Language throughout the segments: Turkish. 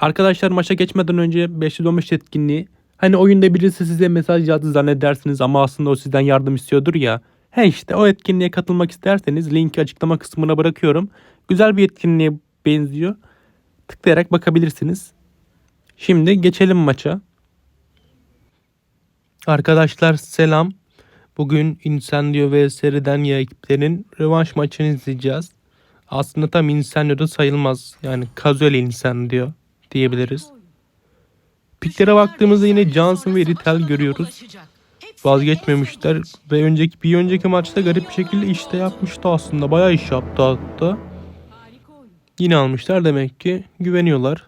Arkadaşlar maça geçmeden önce 515 etkinliği. Hani oyunda birisi size mesaj yazdı zannedersiniz ama aslında o sizden yardım istiyordur ya. He işte o etkinliğe katılmak isterseniz linki açıklama kısmına bırakıyorum. Güzel bir etkinliğe benziyor. Tıklayarak bakabilirsiniz. Şimdi geçelim maça. Arkadaşlar selam. Bugün Incendio ve Seridanya ekiplerinin rövanş maçını izleyeceğiz. Aslında tam Incendio'da sayılmaz. Yani casual Incendio diyebiliriz. Piklere baktığımızda yine Johnson ve Ritel görüyoruz. Vazgeçmemişler ve önceki bir önceki maçta garip bir şekilde işte yapmıştı aslında. Bayağı iş yaptı hatta. Yine almışlar demek ki güveniyorlar.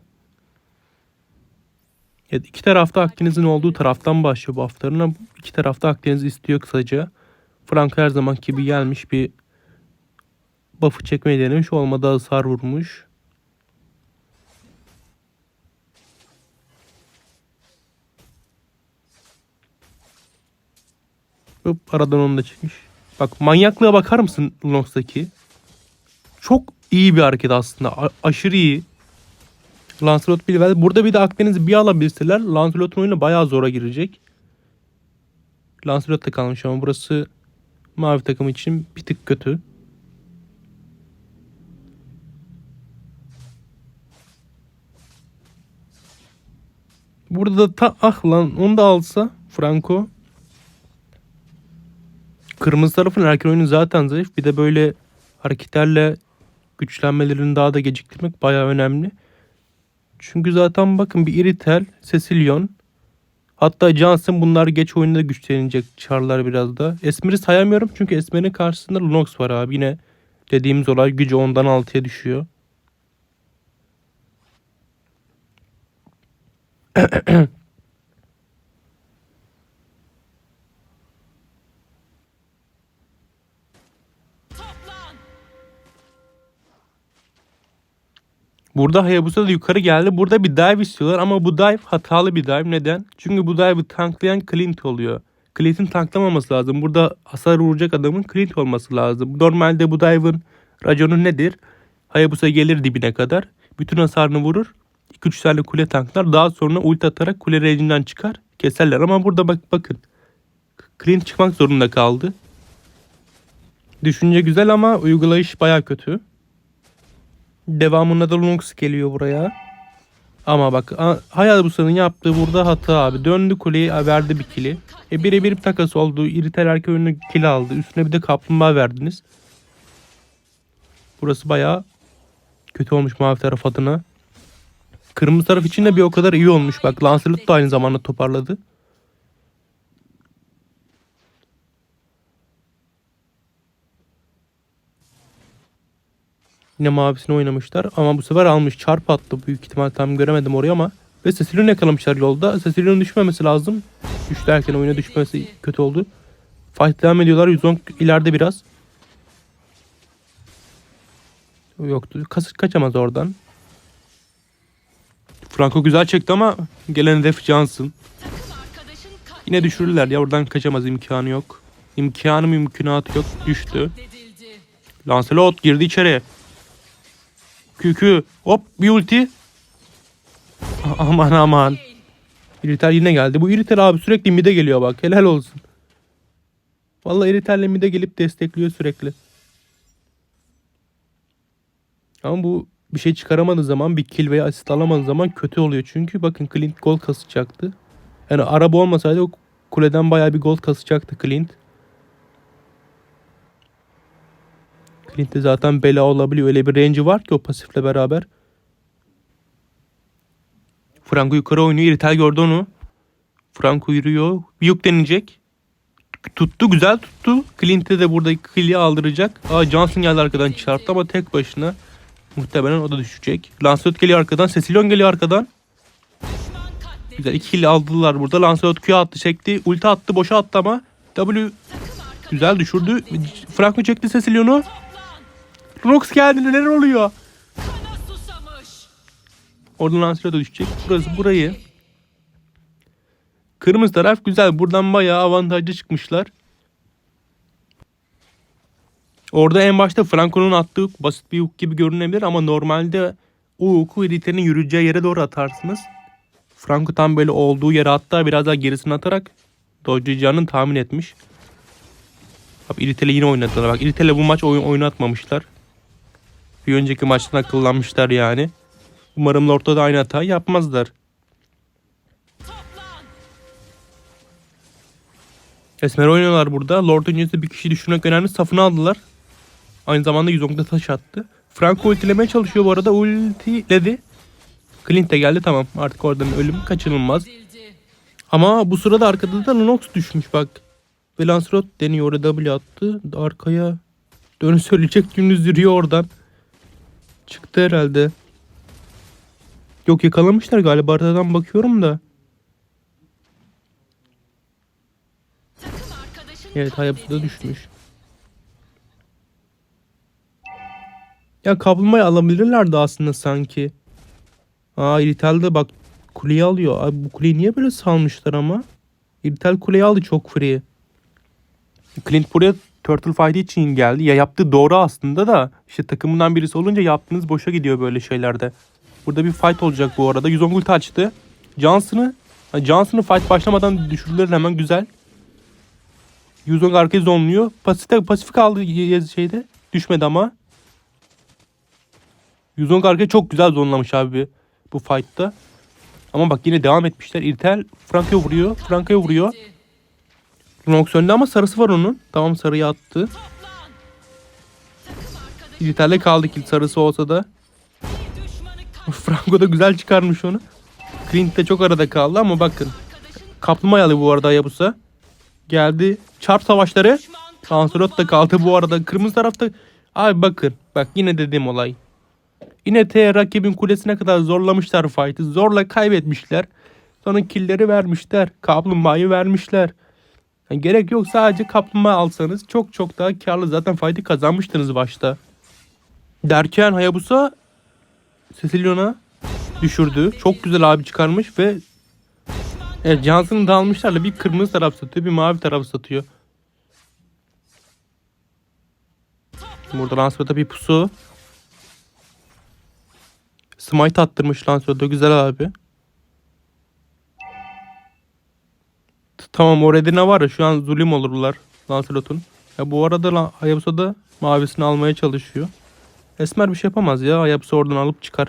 Evet, iki tarafta Akdeniz'in olduğu taraftan başlıyor bu haftalarına. İki tarafta Akdeniz istiyor kısaca. Franco her zaman gibi gelmiş bir buff'ı çekmeyi denemiş. Olmadı hasar vurmuş. Hop aradan onu da çekmiş. Bak manyaklığa bakar mısın Lunox'taki? Çok iyi bir hareket aslında. A- aşırı iyi. Lancelot Bilvel. Burada bir de Akdeniz'i bir alabilseler Lancelot'un oyunu bayağı zora girecek. Lancelot da kalmış ama burası mavi takım için bir tık kötü. Burada da ta ah lan onu da alsa Franco. Kırmızı tarafın erken oyunu zaten zayıf. Bir de böyle hareketlerle güçlenmelerini daha da geciktirmek bayağı önemli. Çünkü zaten bakın bir Iritel, Cecilion, hatta Johnson bunlar geç oyunda güçlenecek çarlar biraz da. Esmer'i sayamıyorum çünkü Esmer'in karşısında Lunox var abi. Yine dediğimiz olay gücü 10'dan 6'ya düşüyor. Burada Hayabusa da yukarı geldi. Burada bir dive istiyorlar ama bu dive hatalı bir dive. Neden? Çünkü bu dive'ı tanklayan Clint oluyor. Clint'in tanklamaması lazım. Burada hasar vuracak adamın Clint olması lazım. Normalde bu dive'ın raconu nedir? Hayabusa gelir dibine kadar. Bütün hasarını vurur. 2-3 tane kule tanklar. Daha sonra ulti atarak kule range'inden çıkar. Keserler ama burada bak bakın. Clint çıkmak zorunda kaldı. Düşünce güzel ama uygulayış baya kötü. Devamında da Lunox geliyor buraya. Ama bak Hayabusa'nın yaptığı burada hata abi. Döndü kuleyi verdi bir kili. E birebir bir takas oldu. İritel arka önüne kill aldı. Üstüne bir de kaplumbağa verdiniz. Burası bayağı kötü olmuş mavi taraf adına. Kırmızı taraf için de bir o kadar iyi olmuş. Bak Lancelot da aynı zamanda toparladı. Yine mavisini oynamışlar ama bu sefer almış. Çarp attı büyük ihtimal tam göremedim orayı ama. Ve Cecilion'u yakalamışlar yolda. Cecilion'un düşmemesi lazım. Düştü erken oyuna düşmesi kötü oldu. Fight devam ediyorlar. 110 ileride biraz. Yoktu. Kas kaçamaz oradan. Franco güzel çekti ama gelen hedef Johnson. Yine düşürürler ya oradan kaçamaz imkanı yok. İmkanı mümkünatı yok. Düştü. Lancelot girdi içeri. Kükü. Hop bir ulti. Aman aman. İritel yine geldi. Bu İritel abi sürekli mide geliyor bak. Helal olsun. Vallahi İritel'le mide gelip destekliyor sürekli. Ama bu bir şey çıkaramadığı zaman bir kill veya asist alamadığı zaman kötü oluyor. Çünkü bakın Clint gol kasacaktı. Yani araba olmasaydı o kuleden bayağı bir gol kasacaktı Clint. Clint'te zaten bela olabiliyor. Öyle bir range'i var ki o pasifle beraber. Franco yukarı oynuyor. Iritel gördü onu. Franco yürüyor. Yük deneyecek. Tuttu güzel tuttu. Clint'e de burada kill'i aldıracak. Aa Johnson geldi arkadan çarptı ama tek başına. Muhtemelen o da düşecek. Lancelot geliyor arkadan. Cecilion geliyor arkadan. Güzel iki kill aldılar burada. Lancelot Q attı çekti. Ulti attı boşa attı ama. W güzel düşürdü. Franco çekti Cecilion'u. Rox geldi neler oluyor? Oradan Lancelot da düşecek. Burası burayı. Kırmızı taraf güzel. Buradan bayağı avantajlı çıkmışlar. Orada en başta Franco'nun attığı basit bir hook gibi görünebilir ama normalde o oku Rite'nin yürüyeceği yere doğru atarsınız. Franco tam böyle olduğu yere hatta biraz daha gerisine atarak dodge'layacağını tahmin etmiş. Abi İritel'i yine oynadılar. Bak İritel'e bu maç oyun oynatmamışlar. Bir önceki maçtan akıllanmışlar yani. Umarım Lord'da da aynı hatayı yapmazlar. Esmer oynuyorlar burada. Lord öncesi bir kişi düşürmek önemli. Safını aldılar. Aynı zamanda 110'da taş attı. Franco ultilemeye çalışıyor bu arada. Ultiledi. Clint de geldi tamam. Artık oradan ölüm kaçınılmaz. Ama bu sırada arkada da Lunox düşmüş bak. Ve Lancelot deniyor orada W attı. Arkaya dönü söyleyecek dümdüz yürüyor oradan. Çıktı herhalde. Yok yakalamışlar galiba arkadan bakıyorum da. Evet Hayabusa da düşmüş. Ya kaplumbağayı alabilirlerdi aslında sanki. Aa İritel bak kuleyi alıyor. Abi bu kuleyi niye böyle salmışlar ama? İritel kuleyi aldı çok free. Clint buraya Turtle Fight için geldi. Ya yaptığı doğru aslında da işte takımından birisi olunca yaptığınız boşa gidiyor böyle şeylerde. Burada bir fight olacak bu arada. 110 ult açtı. Johnson'ı Johnson'ı fight başlamadan düşürdüler hemen güzel. 110 arkayı zonluyor. Pasifik, Pasifik aldı y- şeyde. Düşmedi ama. 110 arkayı çok güzel zonlamış abi bu fight'ta. Ama bak yine devam etmişler. İrtel Franco'ya vuruyor. Franco'ya vuruyor. Lunox ama sarısı var onun. Tamam sarıyı attı. İrtel'de kaldı kill sarısı olsa da. Franco da güzel çıkarmış onu. Clint de çok arada kaldı ama bakın. Kaplumbağalı bu arada Hayabusa. Geldi. Çarp savaşları. Lancelot da kaldı bu arada. Kırmızı tarafta. Abi bakın. Bak yine dediğim olay. Yine T rakibin kulesine kadar zorlamışlar fight'ı. Zorla kaybetmişler. Sonra killleri vermişler. Kaplumbağayı vermişler. Yani gerek yok sadece kaplumbağa alsanız çok çok daha karlı. Zaten fight'ı kazanmıştınız başta. Derken Hayabusa Cecilion'a düşürdü. Çok güzel abi çıkarmış ve Evet Johnson'ı da bir kırmızı taraf satıyor bir mavi taraf satıyor. Burada Lancelot'a bir pusu. Smite attırmış Lancelot'a güzel abi. Tamam o redine var ya şu an zulüm olurlar Lancelot'un. Ya bu arada Hayabusa da mavisini almaya çalışıyor. Esmer bir şey yapamaz ya. Hayabusa oradan alıp çıkar.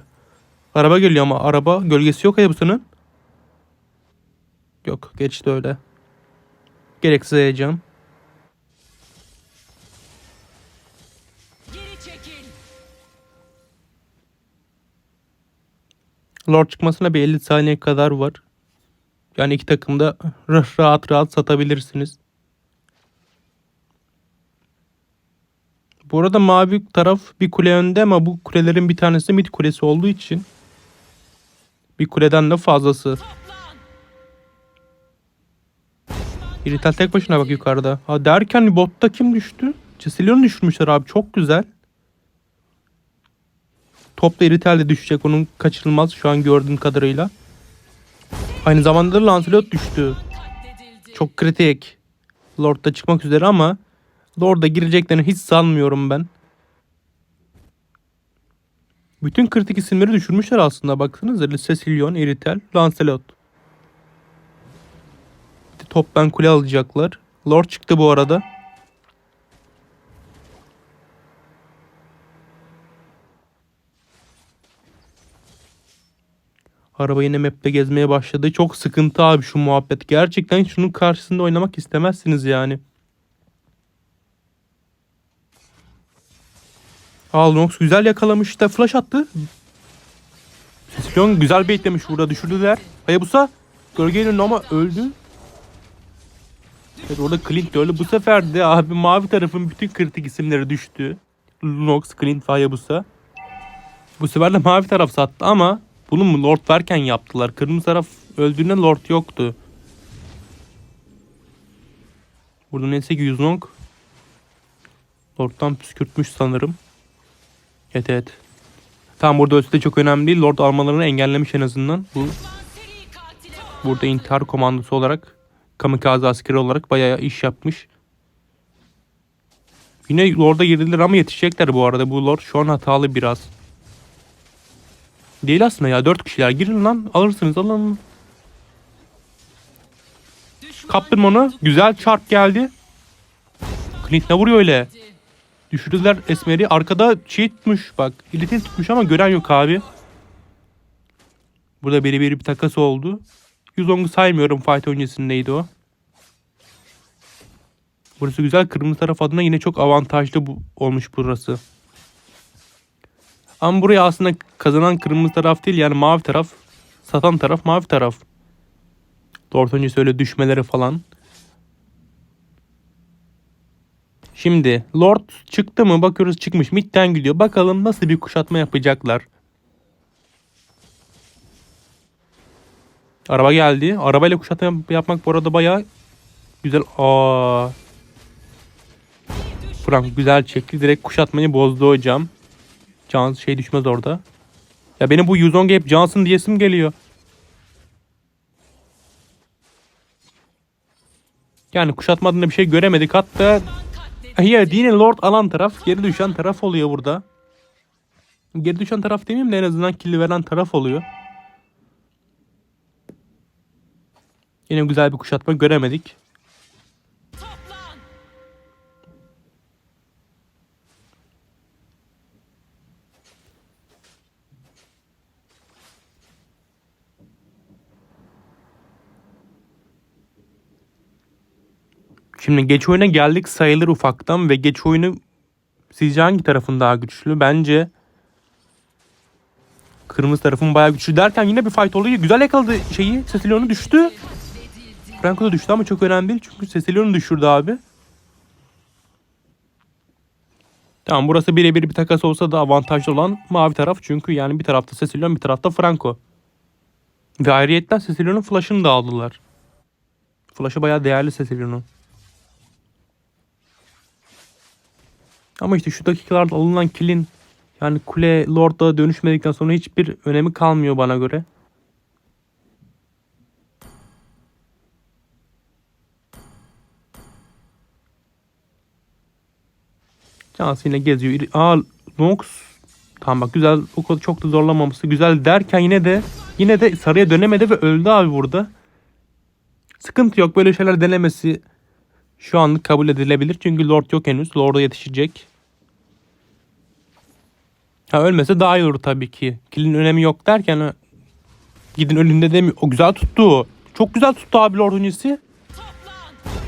Araba geliyor ama araba gölgesi yok Hayabusa'nın. Yok geçti öyle. Gereksiz heyecan. Lord çıkmasına bir 50 saniye kadar var. Yani iki takımda ra- rahat rahat satabilirsiniz. Bu arada mavi taraf bir kule önde ama bu kulelerin bir tanesi mid kulesi olduğu için bir kuleden de fazlası. İrital tek başına bak yukarıda. Ha derken botta kim düştü? Cecilion'u düşürmüşler abi çok güzel. Top da İrital de düşecek onun kaçırılmaz şu an gördüğüm kadarıyla. Aynı zamanda da Lancelot düştü. Çok kritik. Lord da çıkmak üzere ama Lord'a gireceklerini hiç sanmıyorum ben. Bütün kritik isimleri düşürmüşler aslında baksanıza. Cecilion, Iritel, Lancelot. Toptan kule alacaklar. Lord çıktı bu arada. Araba yine map'te gezmeye başladı. Çok sıkıntı abi şu muhabbet. Gerçekten şunun karşısında oynamak istemezsiniz yani. Aa Lunox güzel yakalamış da flash attı. Seslion güzel baitlemiş burada düşürdüler. Hayabusa gölgeyle ama öldü. Evet orada Clint de öldü. Bu sefer de abi mavi tarafın bütün kritik isimleri düştü. Lunox, Clint ve Hayabusa. Bu sefer de mavi taraf sattı ama bunu mu Lord verken yaptılar. Kırmızı taraf öldüğünde Lord yoktu. Burada neyse ki Yuzong Lord'dan püskürtmüş sanırım. Evet evet. Tamam burada ölçüde çok önemli değil. Lord almalarını engellemiş en azından. Bu burada intihar komandosu olarak kamikaze askeri olarak bayağı iş yapmış. Yine Lord'a girdiler ama yetişecekler bu arada. Bu Lord şu an hatalı biraz. Değil aslında ya. Dört kişiler. Girin lan. Alırsınız alın. Kaptım onu. Güzel çarp geldi. Clint ne vuruyor öyle? Düşürdüler Esmer'i. Arkada şey tutmuş bak. İletin tutmuş ama gören yok abi. Burada biri biri bir takas oldu. 110'u saymıyorum fight öncesindeydi o. Burası güzel. Kırmızı taraf adına yine çok avantajlı bu, olmuş burası. Ama buraya aslında kazanan kırmızı taraf değil yani mavi taraf. Satan taraf mavi taraf. Dört öncesi öyle düşmeleri falan. Şimdi Lord çıktı mı bakıyoruz çıkmış. Mid'den gidiyor. Bakalım nasıl bir kuşatma yapacaklar. Araba geldi. Arabayla kuşatma yapmak bu arada bayağı güzel. Aa. Frank güzel çekti. Direkt kuşatmayı bozdu hocam. Can şey düşmez orada. Ya benim bu Yuzong'a hep Johnson diyesim geliyor. Yani kuşatma adında bir şey göremedik. Hatta ya yine Lord alan taraf geri düşen taraf oluyor burada. Geri düşen taraf demeyeyim de en azından killi veren taraf oluyor. Yine güzel bir kuşatma göremedik. Şimdi geç oyuna geldik sayılır ufaktan ve geç oyunu sizce hangi tarafın daha güçlü? Bence kırmızı tarafın bayağı güçlü derken yine bir fight oluyor. Güzel yakaladı şeyi. Cecilion'u düştü. Franco da düştü ama çok önemli değil çünkü Cecilion'u düşürdü abi. Tamam burası birebir bir takas olsa da avantajlı olan mavi taraf. Çünkü yani bir tarafta Cecilion bir tarafta Franco. Ve ayrıyetten Cecilion'un flash'ını da aldılar. Flash'ı bayağı değerli Cecilion'un. Ama işte şu dakikalarda alınan kill'in yani kule lord'a dönüşmedikten sonra hiçbir önemi kalmıyor bana göre. Cansı yine geziyor. Aa Nox. Tamam bak güzel. O kadar çok da zorlamaması güzel derken yine de yine de sarıya dönemedi ve öldü abi burada. Sıkıntı yok. Böyle şeyler denemesi şu anlık kabul edilebilir. Çünkü Lord yok henüz. Lord'a yetişecek. Ha ölmese daha iyi olur tabii ki. Kill'in önemi yok derken gidin önünde demiyor. O güzel tuttu. Çok güzel tuttu abi Lord öncesi.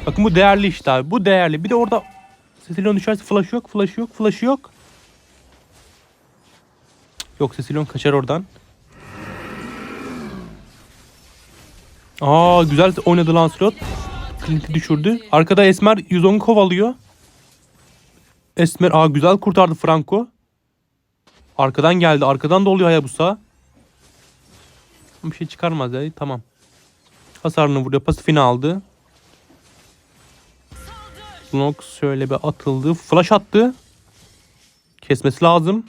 Bakın bu değerli işte abi. Bu değerli. Bir de orada Cecilion düşerse flash yok, flash yok, flash yok. Yok Cecilion kaçar oradan. Aa güzel oynadı Lancelot. Clint'i düşürdü. Arkada Esmer 110 kovalıyor. Esmer aa güzel kurtardı Franco. Arkadan geldi. Arkadan da oluyor Hayabusa. Bir şey çıkarmaz ya. Tamam. Hasarını vuruyor. Pasifini aldı. Nox şöyle bir atıldı. Flash attı. Kesmesi lazım.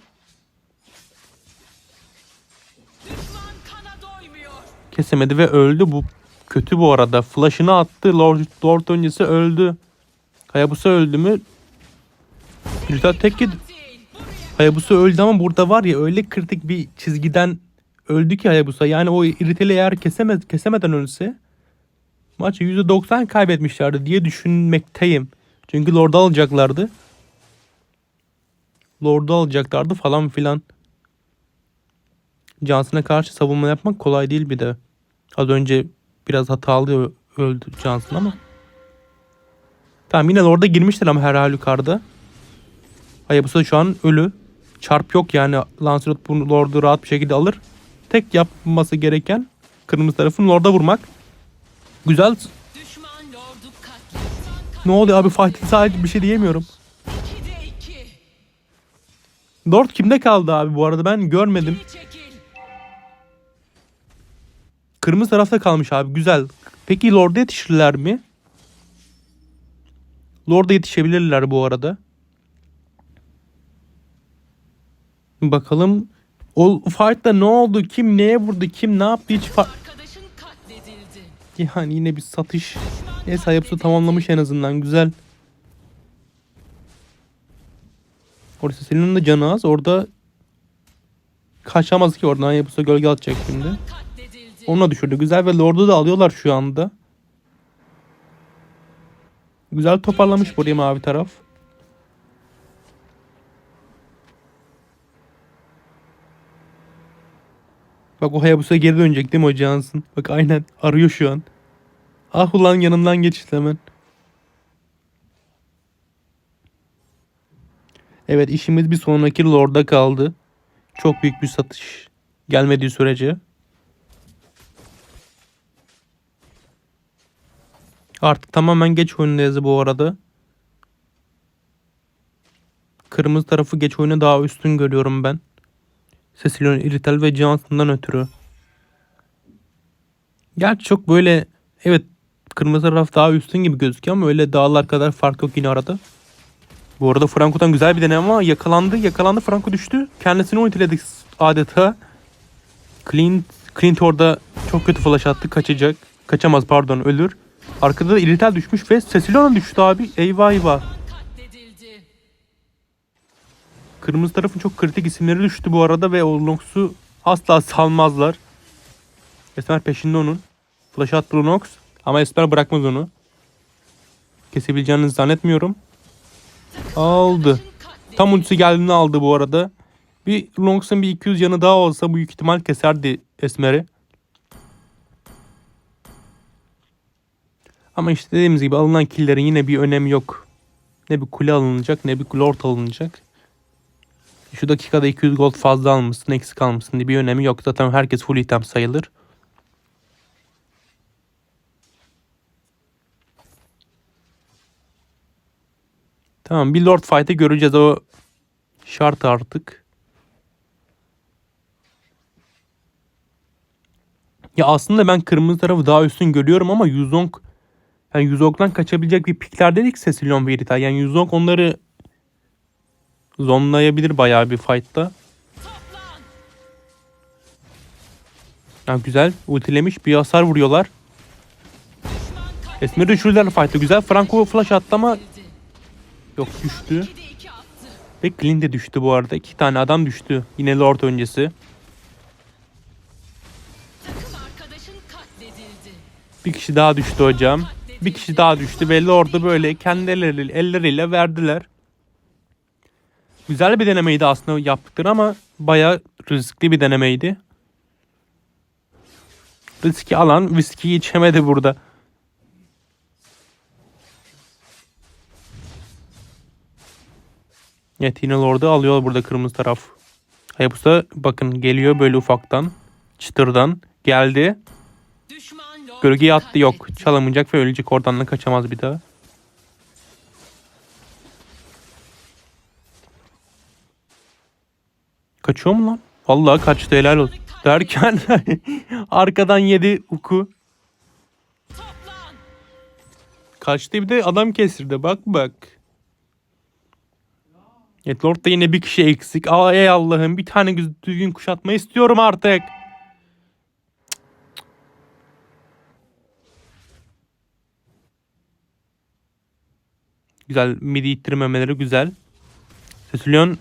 Kesemedi ve öldü. Bu kötü bu arada. Flash'ını attı. Lord, Lord öncesi öldü. Hayabusa öldü mü? Güzel tek. Buraya Hayabusa öldü ama burada var ya öyle kritik bir çizgiden öldü ki Hayabusa. Yani o iriteli eğer kesemez, kesemeden ölse maçı %90 kaybetmişlerdi diye düşünmekteyim. Çünkü Lord'u alacaklardı. Lord'u alacaklardı falan filan. Johnson'a karşı savunma yapmak kolay değil bir de. Az önce biraz hatalı öldü Johnson ama. Tamam yine Lord'a girmişler ama her halükarda. Hayabusa şu an ölü. Çarp yok yani Lancelot bunu Lord'u rahat bir şekilde alır. Tek yapması gereken kırmızı tarafın Lord'a vurmak. Güzel. Ne oluyor abi Fatih sadece bir şey diyemiyorum. 2'de 2. Lord kimde kaldı abi bu arada ben görmedim. Kırmızı tarafta kalmış abi güzel. Peki Lord'a yetişirler mi? Lord'a yetişebilirler bu arada. Bakalım o fight'ta ne oldu? Kim neye vurdu? Kim ne yaptı? Hiç fa- Arkadaşın katledildi. Yani yine bir satış. Neyse Hayabusa tamamlamış en azından. Güzel. Orası senin de canı az. Orada kaçamaz ki oradan. Hayabusa gölge atacak şimdi. Katledildi. Onu da düşürdü. Güzel ve Lord'u da alıyorlar şu anda. Güzel toparlamış burayı mavi taraf. Bak o Hayabusa geri dönecek değil mi o Johnson? Bak aynen arıyor şu an. Ah ulan yanımdan geçti hemen. Evet işimiz bir sonraki Lord'a kaldı. Çok büyük bir satış gelmediği sürece. Artık tamamen geç oyundayız bu arada. Kırmızı tarafı geç oyunu daha üstün görüyorum ben. Cecilion Irital ve Johnson'dan ötürü. Gerçi çok böyle evet kırmızı taraf daha üstün gibi gözüküyor ama öyle dağlar kadar fark yok yine arada. Bu arada Franco'dan güzel bir deneme ama yakalandı. Yakalandı Franco düştü. Kendisini ultiledik adeta. Clint, Clint orada çok kötü flash attı. Kaçacak. Kaçamaz pardon ölür. Arkada da Irital düşmüş ve Cecilion düştü abi. Eyvah eyvah. Kırmızı tarafın çok kritik isimleri düştü bu arada ve o Nox'u asla salmazlar. Esmer peşinde onun. Flash attı Nox ama Esmer bırakmaz onu. Kesebileceğini zannetmiyorum. Aldı. Tam ultisi geldiğinde aldı bu arada. Bir Longs'un bir 200 yanı daha olsa büyük ihtimal keserdi Esmer'i. Ama işte dediğimiz gibi alınan killerin yine bir önemi yok. Ne bir kule alınacak ne bir lord alınacak. Şu dakikada 200 gold fazla almışsın eksik almışsın diye bir önemi yok. Zaten herkes full item sayılır. Tamam bir lord fight'ı göreceğiz o şart artık. Ya aslında ben kırmızı tarafı daha üstün görüyorum ama Yuzong yani Yuzong'dan kaçabilecek bir pikler dedik Cecilion ve Irita. Yani Yuzong onları zonlayabilir bayağı bir fight'ta. Yani güzel ultilemiş bir hasar vuruyorlar. Esmer'i düşürdüler fight'ta güzel. Franco flash attı ama yok düştü. 2'de 2 attı. Ve Clint de düştü bu arada. İki tane adam düştü. Yine Lord öncesi. Bir kişi daha düştü hocam. Bir kişi daha düştü ve Lord'u böyle kendi elleriyle, elleriyle verdiler. Güzel bir denemeydi aslında yaptıkları ama bayağı riskli bir denemeydi. Riski alan viskiyi içemedi burada. Evet yine Lord'u alıyor burada kırmızı taraf. Hayabusa bakın geliyor böyle ufaktan. Çıtırdan. Geldi. Düşman Gölgeye attı yok. Çalamayacak ve ölecek oradan da kaçamaz bir daha. Kaçıyor mu lan? Vallahi kaçtı helal olsun. Derken arkadan yedi uku. Kaçtı bir de adam kestirdi. Bak bak. Evet Lord'da yine bir kişi eksik. Aa ey Allah'ım bir tane düzgün kuşatma istiyorum artık. Güzel midi ittirmemeleri güzel. Katledildi.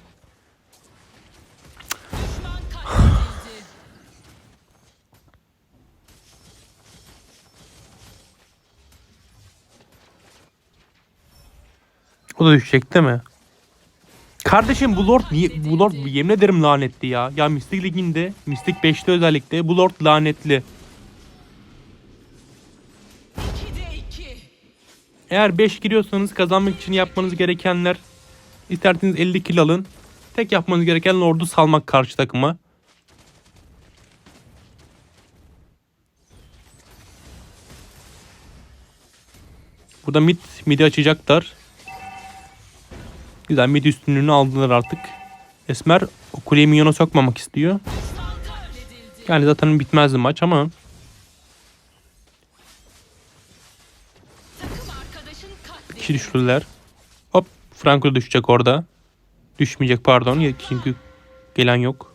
o da düşecek değil mi? Kardeşim bu Lord niye bu Lord yemin ederim lanetli ya. Ya Mystic Ligi'nde Mystic 5'te özellikle bu Lord lanetli. Eğer 5 giriyorsanız kazanmak için yapmanız gerekenler isterseniz 50 kill alın. Tek yapmanız gereken Lord'u salmak karşı takıma. Burada mid midi açacaklar. Güzel mid üstünlüğünü aldılar artık. Esmer o kuleyi minyona sokmamak istiyor. Yani zaten bitmezdi maç ama kişi düşürdüler. Hop Franco düşecek orada. Düşmeyecek pardon çünkü gelen yok.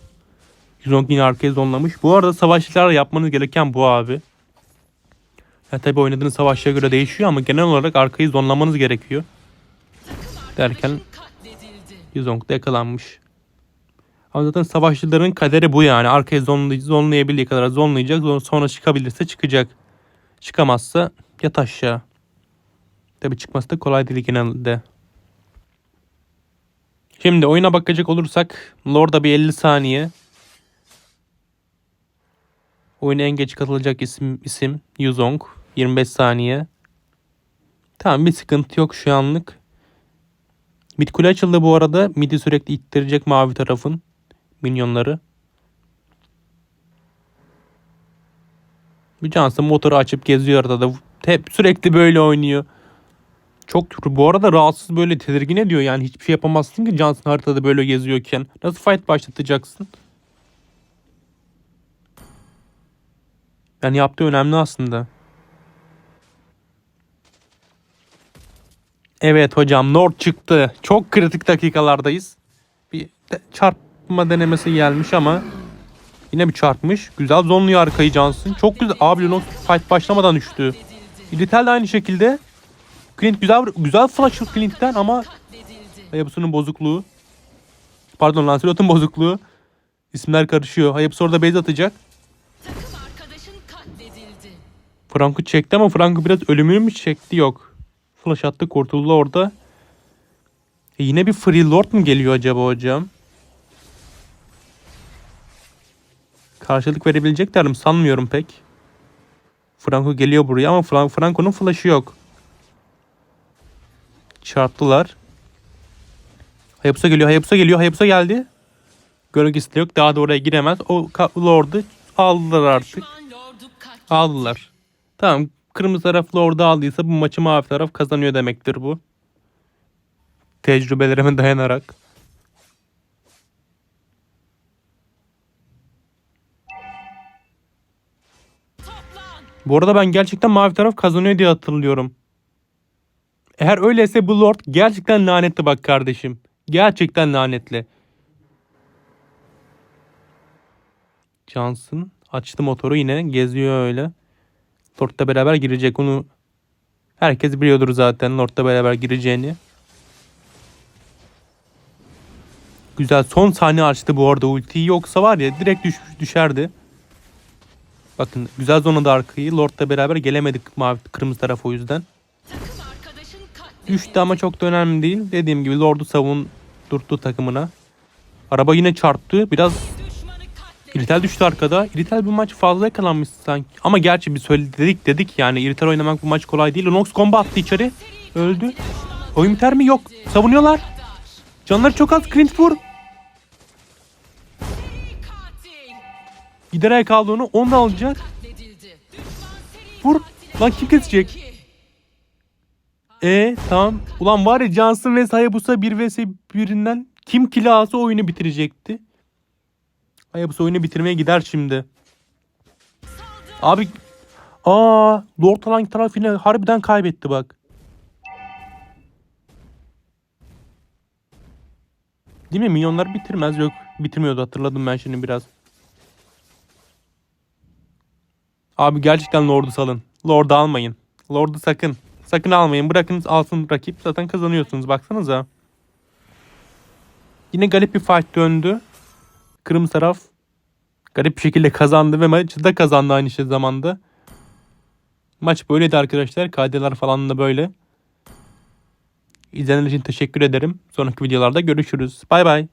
Yuzong yine arkaya zonlamış. Bu arada savaşçılarla yapmanız gereken bu abi. Ya tabi oynadığınız savaşçıya göre değişiyor ama genel olarak arkayı zonlamanız gerekiyor. Derken. Yuzong da yakalanmış. Ama zaten savaşçıların kaderi bu yani. Arkaya zonlay zonlayabildiği kadar zonlayacak. Sonra çıkabilirse çıkacak. Çıkamazsa yat aşağı. Tabi çıkması da kolay değil genelde. Şimdi oyuna bakacak olursak Lord'a bir 50 saniye. Oyuna en geç katılacak isim isim Yuzong 25 saniye. Tamam bir sıkıntı yok şu anlık. Mid kule açıldı bu arada. Mid'i sürekli ittirecek mavi tarafın minyonları. Bir Johnson motoru açıp geziyor arada. Hep sürekli böyle oynuyor. Çok bu arada rahatsız böyle tedirgin ediyor yani hiçbir şey yapamazsın ki Johnson haritada böyle geziyorken. Nasıl fight başlatacaksın? Yani yaptığı önemli aslında. Evet hocam Nord çıktı. Çok kritik dakikalardayız. Bir de çarpma denemesi gelmiş ama yine bir çarpmış. Güzel zonluyor arkayı Johnson. Çok güzel. Abi Lunox fight başlamadan düştü. İlitel de aynı şekilde. Clint güzel güzel flash Clint'ten ama. Hayabusu'nun bozukluğu. Pardon Lancelot'un bozukluğu. İsimler karışıyor. Hayabusu orada base atacak. Frank'ı çekti ama Frank'ı biraz ölümünü mü çekti yok. Flash attı kurtuldu orada. E yine bir Free Lord mu geliyor acaba hocam? Karşılık verebilecekler mi sanmıyorum pek. Franco geliyor buraya ama Fran Franco'nun flash'ı yok. Çarptılar. Hayabusa geliyor, Hayabusa geliyor, Hayabusa geldi. Gölgesi de yok. Daha da oraya giremez. O Lord'u aldılar artık. Aldılar. Tamam. Kırmızı taraf Lord'u aldıysa bu maçı mavi taraf kazanıyor demektir bu. Tecrübelerime dayanarak. Bu arada ben gerçekten mavi taraf kazanıyor diye hatırlıyorum. Eğer öyleyse bu Lord gerçekten lanetli bak kardeşim. Gerçekten lanetli. Johnson açtı motoru yine geziyor öyle. Lord'la beraber girecek onu herkes biliyordur zaten Lord'la beraber gireceğini. Güzel son saniye açtı bu arada ultiyi yoksa var ya direkt düş, düşerdi. Bakın güzel zonada arkayı Lord'la beraber gelemedik mavi kırmızı taraf o yüzden. Düştü ama çok da önemli değil. Dediğim gibi Lord'u savun durttu takımına. Araba yine çarptı. Biraz. İritel düştü arkada. İritel bu maç fazla yakalanmış sanki. Ama gerçi bir söyledik dedik, dedik yani İritel oynamak bu maç kolay değil. Nox combo attı içeri. Öldü. Oyun biter mi? Yok. Savunuyorlar. Canları çok az. Clint vur. Giderek kaldı onu. Onu da alacak. Vur. Lan kim kesecek? E tamam. Ulan var ya Johnson ve Hayabusa 1 vs 1'inden kim kill alsa oyunu bitirecekti. Hayabusa oyunu bitirmeye gider şimdi. Abi aa Lord Alan taraf yine harbiden kaybetti bak. Değil mi? Milyonlar bitirmez. Yok bitirmiyordu hatırladım ben şimdi biraz. Abi gerçekten Lord'u salın. Lord'u almayın. Lord'u sakın. Sakın almayın. Bırakın alsın rakip. Zaten kazanıyorsunuz. Baksanıza. Yine garip bir fight döndü. Kırmızı taraf garip bir şekilde kazandı ve maçı da kazandı aynı şey zamanda. Maç böyleydi arkadaşlar. KD'ler falan da böyle. İzlediğiniz için teşekkür ederim. Sonraki videolarda görüşürüz. Bay bay.